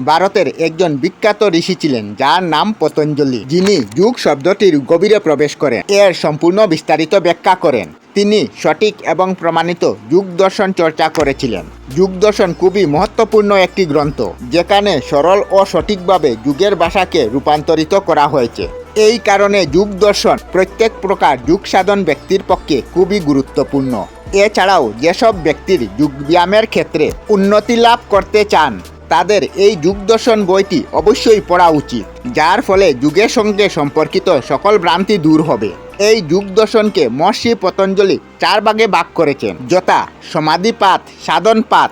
ভারতের একজন বিখ্যাত ঋষি ছিলেন, যার নাম পতঞ্জলি, যিনি যুগ শব্দটির গভীরে প্রবেশ করেন। এর সম্পূর্ণ বিস্তারিত ব্যাখ্যা করেন। তিনি সঠিক এবং প্রমাণিত যুগ দর্শন চর্চা করেছিলেন। যুগ দর্শন খুবই মহত্বপূর্ণ একটি গ্রন্থ, যেখানে সরল ও সঠিকভাবে যুগের ভাষাকে রূপান্তরিত করা হয়েছে। এই কারণে যুগ দর্শন প্রত্যেক প্রকার যুগ সাধন ব্যক্তির পক্ষে খুবই গুরুত্বপূর্ণ। এছাড়াও যেসব ব্যক্তির যোগব্যায়ামের ক্ষেত্রে উন্নতি লাভ করতে চান তাদের এই যুগ দর্শন বইটি অবশ্যই পড়া উচিত, যার ফলে যুগের সঙ্গে সম্পর্কিত সকল ভ্রান্তি দূর হবে। এই যুগ দর্শনকে মহর্ষি পতঞ্জলি চার ভাগে ভাগ করেছেন। যথা সমাধিপাত, সাধনপাত,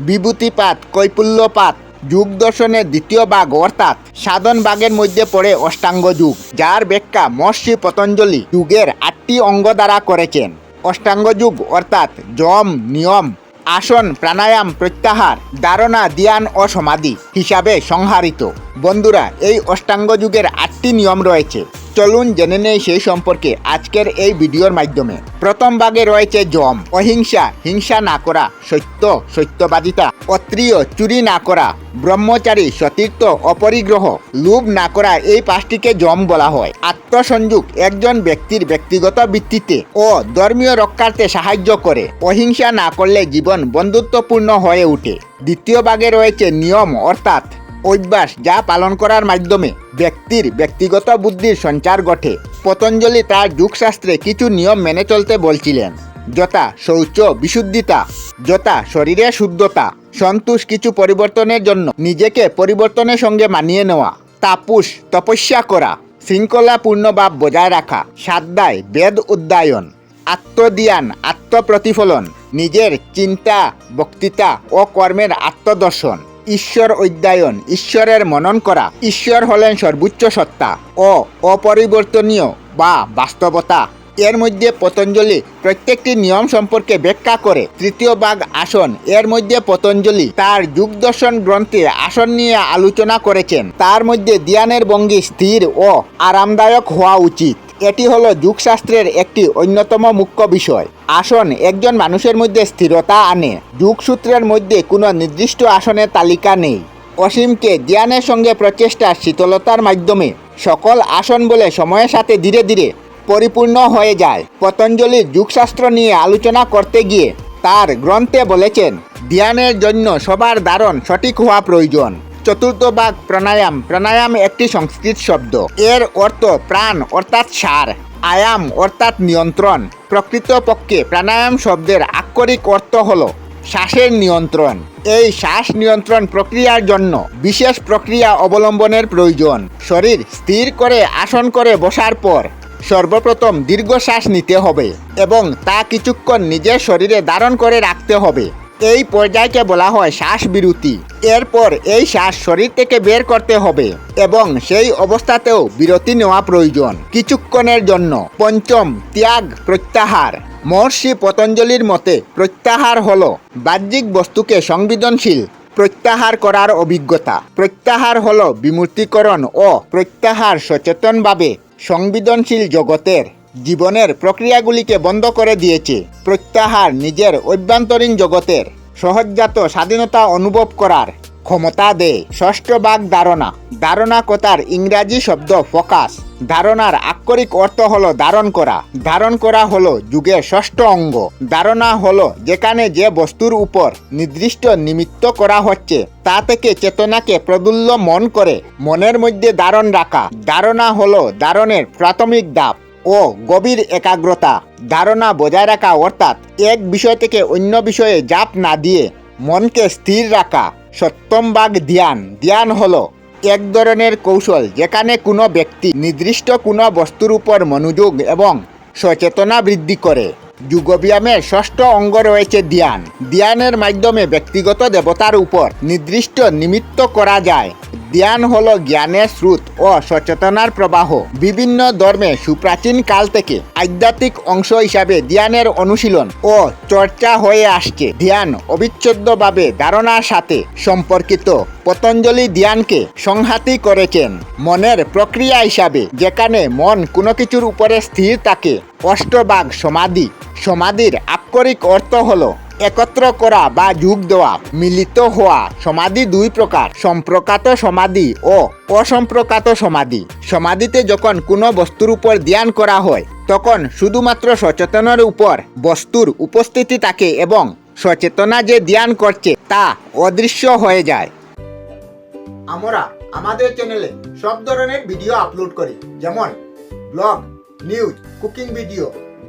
বিভূতিপাত কৈপুল্যপাত যুগ দর্শনের দ্বিতীয় ভাগ অর্থাৎ সাধন ভাগের মধ্যে পড়ে অষ্টাঙ্গ যুগ, যার ব্যাখ্যা মহর্ষি পতঞ্জলি যুগের আটটি অঙ্গ দ্বারা করেছেন। অষ্টাঙ্গ যুগ অর্থাৎ যম, নিয়ম আসন, প্রাণায়াম, প্রত্যাহার, ধারণা, ধ্যান ও সমাধি হিসাবে সংহারিত। বন্ধুরা, এই অষ্টাঙ্গ যুগের আটটি নিয়ম রয়েছে। চলুন জেনে নেই সেই সম্পর্কে আজকের এই ভিডিওর মাধ্যমে। প্রথম ভাগে রয়েছে জম, অহিংসা, হিংসা না করা, সত্য, সত্যবাদিতা, অত্রিয়, চুরি না করা, ব্রহ্মচারী, সতীর্থ, অপরিগ্রহ, লোভ না করা এই পাঁচটিকে জম বলা হয়। আত্মসংযোগ একজন ব্যক্তির ব্যক্তিগত ভিত্তিতে ও ধর্মীয় রক্ষার্থে সাহায্য করে। অহিংসা না করলে জীবন বন্ধুত্বপূর্ণ হয়ে ওঠে। দ্বিতীয় ভাগে রয়েছে নিয়ম, অর্থাৎ অভ্যাস যা পালন করার মাধ্যমে ব্যক্তির ব্যক্তিগত বুদ্ধির সঞ্চার ঘটে। পতঞ্জলি তার যুগশাস্ত্রে কিছু নিয়ম মেনে চলতে বলছিলেন। যথা শৌচ, বিশুদ্ধিতা, যথা শরীরের শুদ্ধতা, সন্তোষ কিছু পরিবর্তনের জন্য নিজেকে পরিবর্তনের সঙ্গে মানিয়ে নেওয়া, তাপুস, তপস্যা করা, শৃঙ্খলাপূর্ণ ভাব বজায় রাখা, সাধ্যায় বেদ উদ্যায়ন আত্মদিয়ান আত্মপ্রতিফলন, নিজের চিন্তা, বক্তৃতা ও কর্মের আত্মদর্শন। ঈশ্বর অধ্যায়ন, ঈশ্বরের মনন করা। ঈশ্বর হলেন সর্বোচ্চ সত্তা ও অপরিবর্তনীয় বা বাস্তবতা। এর মধ্যে পতঞ্জলি প্রত্যেকটি নিয়ম সম্পর্কে ব্যাখ্যা করে। তৃতীয় ভাগ আসন, এর মধ্যে পতঞ্জলি তার যুগ দর্শন গ্রন্থে আসন নিয়ে আলোচনা করেছেন। তার মধ্যে ধ্যানের ভঙ্গি স্থির ও আরামদায়ক হওয়া উচিত। এটি হলো যুগশাস্ত্রের একটি অন্যতম মুখ্য বিষয়। আসন একজন মানুষের মধ্যে স্থিরতা আনে। যুগসূত্রের মধ্যে কোনো নির্দিষ্ট আসনের তালিকা নেই। অসীমকে জ্ঞানের সঙ্গে প্রচেষ্টার শীতলতার মাধ্যমে সকল আসন বলে সময়ের সাথে ধীরে ধীরে পরিপূর্ণ হয়ে যায়। পতঞ্জলির যুগশাস্ত্র নিয়ে আলোচনা করতে গিয়ে তার গ্রন্থে বলেছেন, ধ্যানের জন্য সবার ধারণ সঠিক হওয়া প্রয়োজন। চতুর্থ ভাগ প্রাণায়াম। প্রাণায়াম একটি সংস্কৃত শব্দ। এর অর্থ প্রাণ অর্থাৎ সার। আয়াম অর্থাৎ নিয়ন্ত্রণ। প্রকৃতপক্ষে প্রাণায়াম শব্দের আক্ষরিক অর্থ হল শ্বাসের নিয়ন্ত্রণ। এই শ্বাস নিয়ন্ত্রণ প্রক্রিয়ার জন্য বিশেষ প্রক্রিয়া অবলম্বনের প্রয়োজন। শরীর স্থির করে আসন করে বসার পর সর্বপ্রথম দীর্ঘশ্বাস নিতে হবে এবং তা কিছুক্ষণ নিজের শরীরে ধারণ করে রাখতে হবে। এই পর্যায়কে বলা হয় শ্বাস বিরতি এরপর এই শ্বাস শরীর থেকে বের করতে হবে এবং সেই অবস্থাতেও বিরতি নেওয়া প্রয়োজন। কিছুক্ষণের জন্য পঞ্চম ত্যাগ প্রত্যাহার। মহর্ষি পতঞ্জলির মতে প্রত্যাহার হল বাহ্যিক বস্তুকে সংবেদনশীল প্রত্যাহার করার অভিজ্ঞতা। প্রত্যাহার হল বিমূর্তিকরণ ও প্রত্যাহার সচেতনভাবে সংবেদনশীল জগতের জীবনের প্রক্রিয়াগুলিকে বন্ধ করে দিয়েছে, প্রত্যাহার নিজের অভ্যন্তরীণ জগতের সহজজাত স্বাধীনতা অনুভব করার ক্ষমতা দেয়। ষষ্ঠ ভাগ ধারণা ধারণা কথার ইংরাজি শব্দ ফোকাস। ধারণার আক্ষরিক অর্থ হলো ধারণ করা। ধারণ করা হলো যুগের ষষ্ঠ অঙ্গ। ধারণা হলো যেখানে যে বস্তুর উপর নির্দিষ্ট নিমিত্ত করা হচ্ছে, তা থেকে চেতনাকে প্রদুল্য মন করে মনের মধ্যে ধারণ রাখা। ধারণা হলো ধারণের প্রাথমিক ধাপ। ও গভীর একাগ্রতা ধারণা বজায় রাখা অর্থাৎ এক বিষয় থেকে অন্য বিষয়ে জাপ না দিয়ে মনকে স্থির রাখা সপ্তম ভাগ ধ্যান। ধ্যান হলো এক ধরনের কৌশল যেখানে কোনো ব্যক্তি নির্দিষ্ট কোনো বস্তুর উপর মনোযোগ এবং সচেতনা বৃদ্ধি করে। যুগব্যায়ামের ষষ্ঠ অঙ্গ রয়েছে ধ্যান। ধ্যানের মাধ্যমে ব্যক্তিগত দেবতার উপর নির্দিষ্ট নিমিত্ত করা যায়। ধ্যান হলো জ্ঞানের স্রোত ও সচেতনার প্রবাহ। বিভিন্ন ধর্মে সুপ্রাচীন কাল থেকে আধ্যাত্মিক অংশ হিসাবে ধ্যানের অনুশীলন ও চর্চা হয়ে আসছে। ধ্যান অবিচ্ছেদ্যভাবে ধারণার সাথে সম্পর্কিত পতঞ্জলি ধ্যানকে সংহাতি করেছেন। মনের প্রক্রিয়া হিসাবে যেখানে মন কোনো কিছুর উপরে স্থির থাকে, অষ্টভাগ সমাধি, সমাধির আক্ষরিক অর্থ হল একত্র করা বা যোগ দেওয়া, মিলিত হওয়া, সমাধি দুই প্রকার, সম্প্রকাত সমাধি ও অসম্প্রকাত সমাধি। সমাধিতে যখন কোনো বস্তুর উপর ধ্যান করা হয়, তখন শুধুমাত্র সচেতনের উপর বস্তুর উপস্থিতি থাকে এবং সচেতনা যে ধ্যান করছে তা অদৃশ্য হয়ে যায়। আমরা আমাদের চ্যানেলে সব ধরনের ভিডিও আপলোড করি, যেমন ব্লগ নিউজ কুকিং ভিডিও